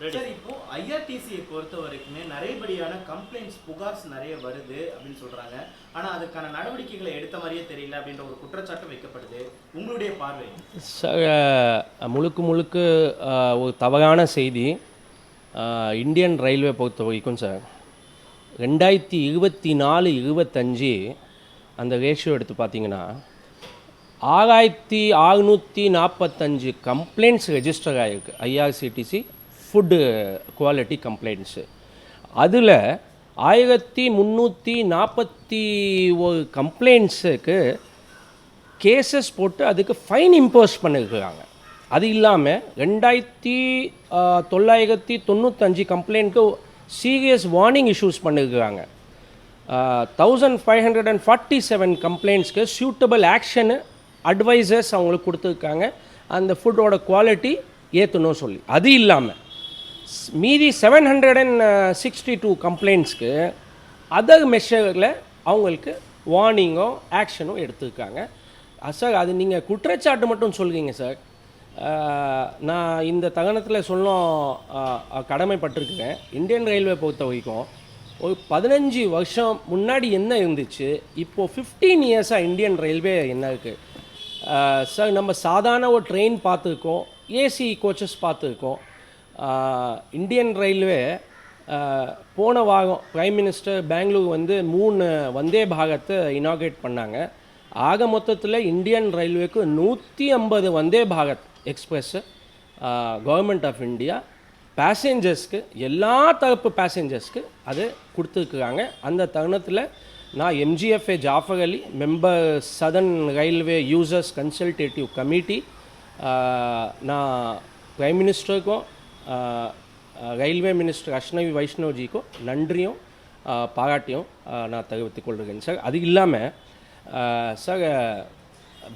Sir இப்போ ஐஆர்டிசியை பொறுத்த வரைக்குமே நிறையபடியான கம்ப்ளைண்ட்ஸ் புகார்ஸ் நிறைய வருது அப்படின்னு சொல்றாங்க. ஆனா அதுக்கான நடவடிக்கைகளை எடுத்த மாதிரியே தெரியல அப்படின்ற ஒரு குற்றச்சாட்டு வைக்கப்படுது. உங்களுடைய பார்வை முழுக்க முழுக்க ஒரு தவறான செய்தி. இந்தியன் ரயில்வே பொறுத்த வரைக்கும் சார் ரெண்டாயிரத்தி இருபத்தி நாலு இருபத்தஞ்சி அந்த ரேஷியோ எடுத்து பார்த்தீங்கன்னா ஆறாயிரத்தி அறுநூற்றி நாற்பத்தஞ்சு கம்ப்ளைண்ட்ஸ் ரெஜிஸ்டர் ஆகிருக்கு ஐஆர்சிடிசி ஃபுட்டு குவாலிட்டி கம்ப்ளைண்ட்ஸு அதில் ஆயிரத்தி முந்நூற்றி நாற்பத்தி ஒரு கம்ப்ளைண்ட்ஸுக்கு கேசஸ் போட்டு அதுக்கு ஃபைன் இம்போஸ் பண்ணியிருக்கிறாங்க அது இல்லாமல் ரெண்டாயிரத்தி தொள்ளாயிரத்தி தொண்ணூத்தஞ்சு கம்ப்ளைண்ட்க்கு சீரியஸ் வார்னிங் இஷ்யூஸ் பண்ணியிருக்கிறாங்க thousand five hundred and forty seven கம்ப்ளைண்ட்ஸ்க்கு suitable action advisers அவங்களுக்கு கொடுத்துருக்காங்க. அந்த ஃபுட்டோட குவாலிட்டி ஏற்றணும் சொல்லி. அது இல்லாமல் மீதி seven hundred and sixty two கம்ப்ளைண்ட்ஸ்க்கு other மெஷரில் அவங்களுக்கு வார்னிங்கோ ஆக்ஷனும் எடுத்துருக்காங்க. சார் அது நீங்கள் குற்றச்சாட்டு மட்டும் சொல்கிறீங்க சார் நான் இந்த தகனத்தில் சொல்லும் கடமைப்பட்டிருக்கிறேன். இந்தியன் ரயில்வே பொறுத்த வரைக்கும் ஒரு பதினஞ்சு வருஷம் முன்னாடி என்ன இருந்துச்சு இப்போது ஃபிஃப்டீன் இயர்ஸாக இந்தியன் ரயில்வே என்ன இருக்குது சார் நம்ம சாதாரண ஒரு ட்ரெயின் பார்த்துருக்கோம் ஏசி கோச்சஸ் பார்த்துருக்கோம். இந்தியன் ரயில்வே போன வாரம் ப்ரைம் மினிஸ்டர் பெங்களூர் வந்து மூணு வந்தே பாகத்தை இனாகிரேட் பண்ணாங்க. ஆக மொத்தத்தில் இந்தியன் ரயில்வேக்கு நூற்றி ஐம்பது Vande Bharat express government of India பேசஞ்சர்ஸ்க்கு எல்லா தரப்பு பேசஞ்சர்ஸ்க்கு அது கொடுத்துருக்குறாங்க அந்த தருணத்தில் நான் MGFA Jaffer Ali member southern railway users consultative committee நான் ப்ரைம் மினிஸ்டருக்கும் ரயில்வே மினிஸ்டர் அஷ்னவி வைஷ்ணவ்ஜிக்கும் நன்றியும் பாராட்டியும் நான் தெரிவித்துக் கொள்கிறேன் சார் அது இல்லாமல் சார்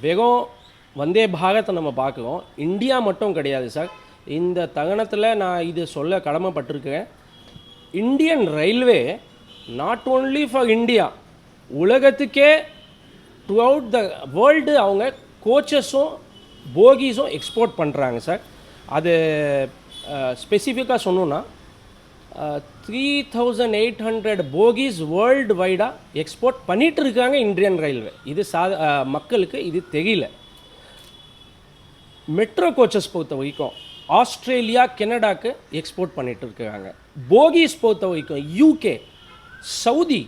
வெறும் வந்தே பாரத்தை நம்ம பார்க்குறோம் இந்தியா மட்டும் கிடையாது சார் இந்த தகனத்தில் நான் இது சொல்ல கடமைப்பட்டிருக்கிறேன் Indian railway not only for India உலகத்துக்கே த்ரூ அவுட் த வேர்ல்டு அவங்க கோச்சஸும் போகீஸும் எக்ஸ்போர்ட் பண்ணுறாங்க சார் அது ஸ்பெசிஃபிக்காக சொன்னோன்னா three thousand eight hundred bogies world வைடாக export பண்ணிகிட்டு இருக்காங்க இந்தியன் ரயில்வே இது சா மக்களுக்கு இது தெரியல. மெட்ரோ கோச்சஸ் பொறுத்த வரைக்கும் ஆஸ்திரேலியா கெனடாக்கு எக்ஸ்போர்ட் பண்ணிட்டு இருக்காங்க போகீஸ் பொறுத்த வரைக்கும் யூகே சவுதி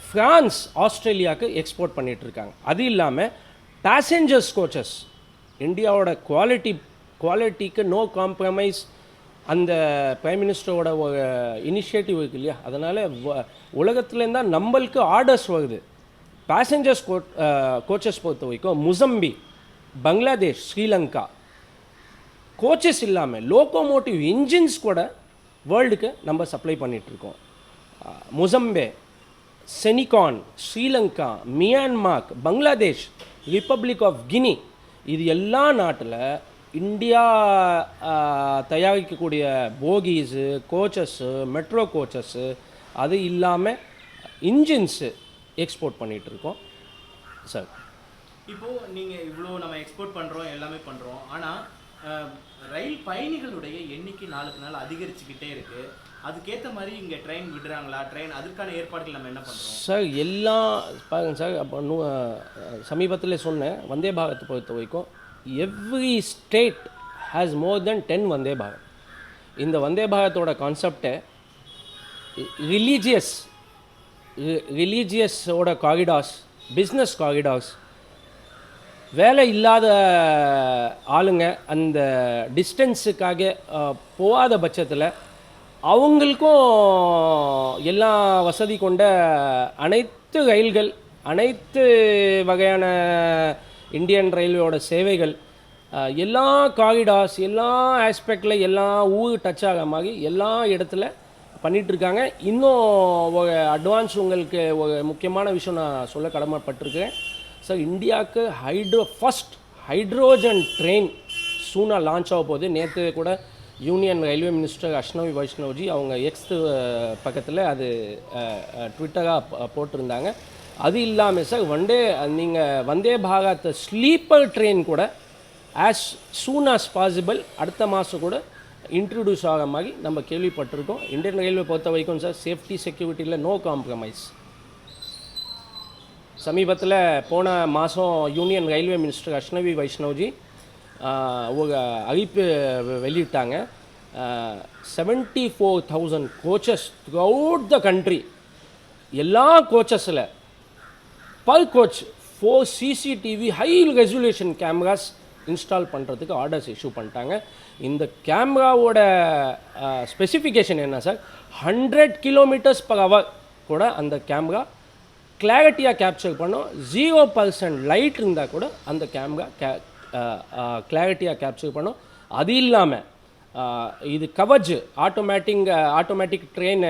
ஃப்ரான்ஸ் ஆஸ்திரேலியாவுக்கு எக்ஸ்போர்ட் பண்ணிகிட்டு இருக்காங்க அது இல்லாமல் பேசஞ்சர்ஸ் கோச்சஸ் இந்தியாவோட குவாலிட்டி குவாலிட்டிக்கு நோ காம்ப்ரமைஸ் அந்த பிரைம் மினிஸ்டரோட ஒரு இனிஷியேட்டிவ் இருக்கு இல்லையா? அதனால் உலகத்துலேருந்து தான் நம்மளுக்கு ஆர்டர்ஸ் வருது. பேசஞ்சர்ஸ் கோ கோச்சஸ் பொறுத்த வரைக்கும் முசம்பி பங்களாதேஷ் ஸ்ரீலங்கா. கோச்சஸ் இல்லாமல் லோக்கோமோட்டிவ் இன்ஜின்ஸ் கூட வேர்ல்டுக்கு நம்ம சப்ளை பண்ணிகிட்ருக்கோம் Mozambique Senegal Sri Lanka Myanmar Bangladesh republic of Guinea இது எல்லா நாட்டில் இந்தியா தயாரிக்கக்கூடிய போகீஸு கோச்சஸ்ஸு மெட்ரோ கோச்சஸ்ஸு அது இல்லாமல் இன்ஜின்ஸு எக்ஸ்போர்ட் பண்ணிகிட்ருக்கோம் சார். இப்போ நீங்க இவ்வளோ நம்ம எக்ஸ்போர்ட் பண்றோம் எல்லாமே பண்றோம். ஆனா அஹ், ரயில் பயணிகளுடைய எண்ணிக்கை நாளுக்கு நாள் அதிகரிச்சுக்கிட்டே இருக்கு. அதுக்கேத்த மாதிரி இங்க ட்ரெயின் விடுறாங்களா? ட்ரெயின் அதற்கான ஏற்பாடுகள் நம்ம என்ன பண்றோம்? சார் எல்லாம் பாருங்க சார் அப்போ நூ சமீபத்தில் சொன்னேன் வந்தே பாரத் பொறுத்த வரைக்கும் every state has more then ten Vande Bharat இந்த வந்தே பாரத்தோட கான்செப்டை ரிலீஜியஸ் ரிலீஜியஸோட காரிடார்ஸ் பிஸ்னஸ் காரிடார்ஸ் வேலை இல்லாத ஆளுங்க அந்த டிஸ்டன்ஸுக்காக போகாத பட்சத்தில் அவங்களுக்கும் எல்லா வசதி கொண்ட அனைத்து ரயில்கள் அனைத்து வகையான இந்தியன் ரயில்வேயோட சேவைகள் எல்லா காரிடார்ஸ் எல்லா ஆஸ்பெக்டில் எல்லா ஊர் டச் ஆகிற மாதிரி எல்லா இடத்துல பண்ணிகிட்ருக்காங்க இன்னும் ஒரு அட்வான்ஸ் உங்களுக்கு ஒரு முக்கியமான விஷயம் நான் சொல்ல கடமைப்பட்டிருக்கேன் சார் இந்தியாவுக்கு ஹைட்ரோ ஃபஸ்ட் ஹைட்ரோஜன் ட்ரெயின் சூனாக லான்ச் ஆக போகுது. நேற்று கூட union railway minister Ashwini Vaishnavji அவங்க எக்ஸ் பக்கத்தில் அது ட்விட்டராக போட்டிருந்தாங்க. அது இல்லாமல் சார் வண்டே நீங்கள் வந்தே பாரத் ஸ்லீப்பர் ட்ரெயின் கூட ஆஸ் சூன் ஆஸ் பாசிபிள் அடுத்த மாதம் கூட இன்ட்ரடியூஸ் ஆக மாதிரி நம்ம கேள்விப்பட்டிருக்கோம். இந்தியன் ரயில்வே பொறுத்த வரைக்கும் சார் சேஃப்டி செக்யூரிட்டியில் நோ காம்ப்ரமைஸ் சமீபத்தில் போன மாதம் union railway minister Ashwini Vaishnavji ஒரு அறிவிப்பு வெளியிட்டாங்க. Seventy four thousand coaches throughout the country எல்லா கோச்சஸில் பல் coach four CCTV high resolution cameras install பண்ணுறதுக்கு ஆர்டர்ஸ் இஷ்யூ பண்ணிட்டாங்க. இந்த கேமராவோட ஸ்பெசிஃபிகேஷன் என்ன sir? Hundred kilometres per hour கூட அந்த கேமரா கிளாரிட்டியாக கேப்சர் பண்ணும். ஜீரோ பர்சன்ட் லைட் இருந்தால் கூட அந்த கேமரா கே கிளாரிட்டியாக கேப்சர் பண்ணும். அது இல்லாமல் இது Kavach automatic automatic train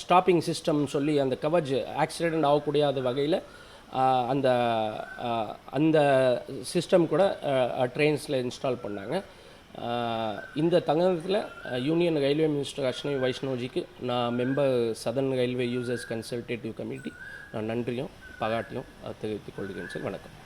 stopping system சொல்லி அந்த கவஜ் ஆக்சிடென்ட் ஆகக்கூடாத வகையில் அந்த அந்த சிஸ்டம் கூட ட்ரெயின்ஸில் இன்ஸ்டால் பண்ணாங்க. இந்த தங்கத்தில் யூனியன் ரயில்வே மினிஸ்டர் அஷ்னவி வைஷ்ணவ்ஜிக்கு நான் member southern railway users consultative committee நான் நன்றியும் பாராட்டியும் தெரிவித்துக் கொள்கிறேன் சார். வணக்கம்.